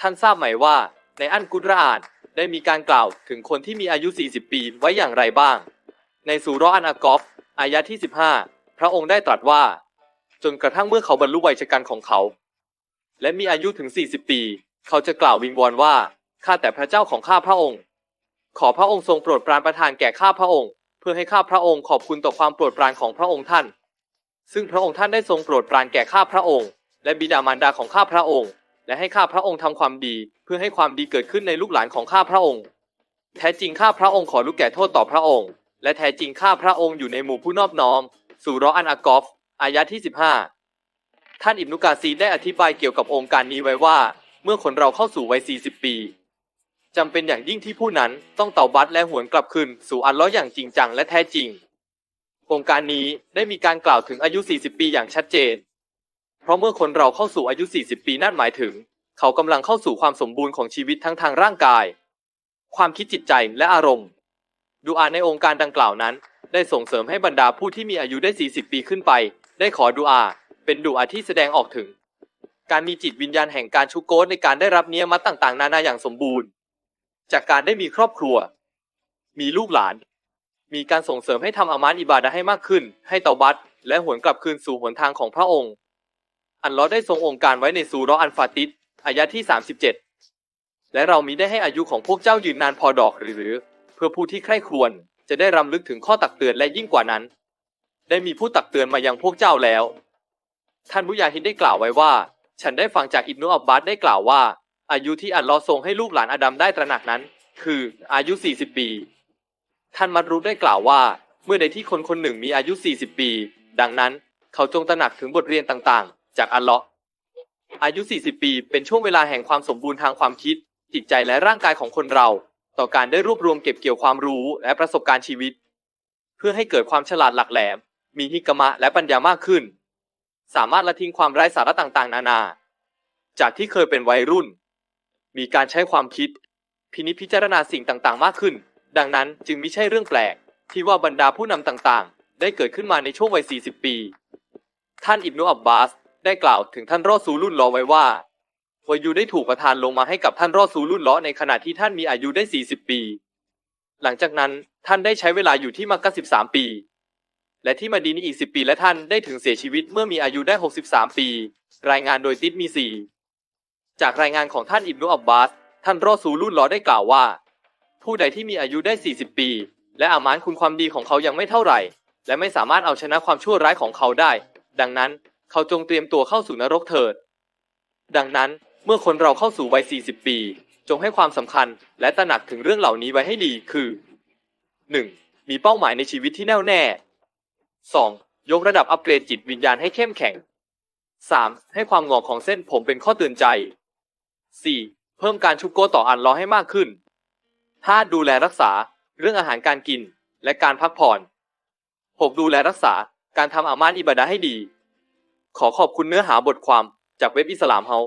ท่านทราบไหมว่าในอันกุรอานได้มีการกล่าวถึงคนที่มีอายุ 40 ปีไว้อย่างไรบ้าง ในสุราะห์อันอากอฟอายะที่ 15 พระองค์ได้ตรัสว่า จนกระทั่งเมื่อเขาบรรลุวัยชกันของเขา และมีอายุถึง 40 ปี เขาจะกล่าววิงวอนว่าข้าแต่พระเจ้าของข้าพระองค์ ขอพระองค์ทรงโปรดปรานประทานแก่ข้าพระองค์ เพื่อให้ข้าพระองค์ขอบคุณต่อความโปรดปรานของพระองค์ท่าน ซึ่งพระองค์ท่านได้ทรงโปรดปรานแก่ข้าพระองค์ และบิดามารดาของข้าพระองค์ และให้ข้าพระองค์ทำความดี เพื่อให้ความดีเกิดขึ้นในลูกหลานของข้าพระองค์ แท้จริงข้าพระองค์ขอลูกแก่โทษต่อพระองค์ และแท้จริงข้าพระองค์อยู่ในหมู่ผู้นอบน้อม สุราะห์อันอากอฟอายะที่ 15 ท่านอิบนุกาซีได้อธิบายเกี่ยวกับองค์การนี้ไว้ว่า เมื่อคนเราเข้าสู่วัย 40 ปีจำเป็นอย่างยิ่งที่ผู้นั้นต้องเตาบัตและหวนกลับคืนสู่อัลลอฮ์อย่างจริงจังและแท้จริง องค์การนี้ได้มีการกล่าวถึงอายุ 40 ปีอย่างชัดเจน เพราะเมื่อคนเราเข้าสู่อายุ 40 ปีนั่นหมายถึง เขากำลังเข้าสู่ความสมบูรณ์ของชีวิตทั้งทางร่างกาย ความคิดจิตใจและอารมณ์ ดูอาในองค์การดังกล่าวนั้น ได้ส่งเสริมให้บรรดาผู้ที่มีอายุได้ 40 ปีขึ้นไป ได้ขอดูอา เป็นดูอาที่แสดงออกถึง การมีจิตวิญญาณแห่งการชุกโกสในการได้รับเนียมัตต่างๆ นานาอย่างสมบูรณ์ จากการได้มีครอบครัว มีลูกหลาน มีการส่งเสริมให้ทำอามานอิบาดะให้มากขึ้น ให้เตาบัตและหวนกลับคืนสู่หนทางของพระองค์ อันลอได้ทรงองค์การไว้ในซูราะห์อันฟาติดอายะที่ 37 และเรามีได้ให้อายุของพวกเจ้ายืนนานพอดอกหรือ เพื่อผู้ที่ใคร่ครวญจะได้รำลึกถึงข้อตักเตือนและยิ่งกว่านั้น ได้มีผู้ตักเตือนมายังพวกเจ้าแล้ว ท่านมุยาฮิดได้กล่าวไว้ว่า ฉันได้ฟังจากอิบนุอับบาสได้กล่าวว่า อายุที่อัลลอฮ์ทรงให้ลูกหลานอาดัมได้ตระหนักนั้น คืออายุ 40 ปี ท่านมัดรุได้กล่าวว่า เมื่อใดที่คนคนหนึ่งมีอายุ 40 ปี ดังนั้น เขาจงตระหนักถึงบทเรียนต่างๆ จากอัลเลอฮ์อายุ 40 ปี เป็นช่วงเวลาแห่งความสมบูรณ์ทางความคิด จิตใจและร่างกายของคนเรา ต่อการได้รวบรวมเก็บเกี่ยวความรู้และประสบการณ์ชีวิต เพื่อให้เกิดความฉลาดหลักแหลม มีฮิกมะและปัญญามากขึ้น สามารถละทิ้งความไร้สาระต่างๆ นานา จากที่เคยเป็นวัยรุ่น มีการใช้ความคิด พินิจพิจารณาสิ่งต่างๆ มากขึ้น ดังนั้นจึงไม่ใช่เรื่องแปลก ที่ว่าบรรดาผู้นำต่างๆ ได้เกิดขึ้นมาในช่วงวัย 40 ปี ท่านอิบนุอับบาส ได้กล่าวถึงท่านรอดซูลุลลอไว้ว่าวายุได้ถูกประทานลงมาให้กับท่านรอดซูลุลลอในขณะที่ท่านมีอายุได้ 40 ปี หลังจากนั้นท่านได้ใช้เวลาอยู่ที่มักกะ13 ปี และที่มาดีนีอีก 10 ปี และท่านได้ถึงเสียชีวิตเมื่อมีอายุได้ 63 ปี รายงานโดยติดมีสีจากรายงานของท่านอิบนุอับบาส ท่านรอดซูลุลลอได้กล่าวว่า ผู้ใดที่มีอายุได้ 40 ปี และอามานคุณความดีของเขายังไม่เท่าไหร่ และไม่สามารถเอาชนะความชั่วร้ายของเขาได้ ดังนั้น เขาจงเตรียมตัวเข้าสู่นรกเถิด ดังนั้นเมื่อคนเราเข้าสู่วัย 40 ปี จงให้ความสำคัญ และตระหนักถึงเรื่องเหล่านี้ไว้ให้ดีคือ 1. มีเป้าหมายในชีวิตที่แน่วแน่ 2. ยกระดับอัปเกรดจิตวิญญาณให้เข้มแข็ง 3. ให้ความงอกของเส้นผมเป็นข้อเตือนใจ 4. เพิ่มการชุบโกต่ออันล้อให้มากขึ้น 5. ดูแลรักษาเรื่องอาหารการกินและการพักผ่อน 6. ดูแลรักษาการทำอามานอิบาดะห์ให้ดี ขอขอบคุณเนื้อหาบทความจากเว็บอิสลามเฮา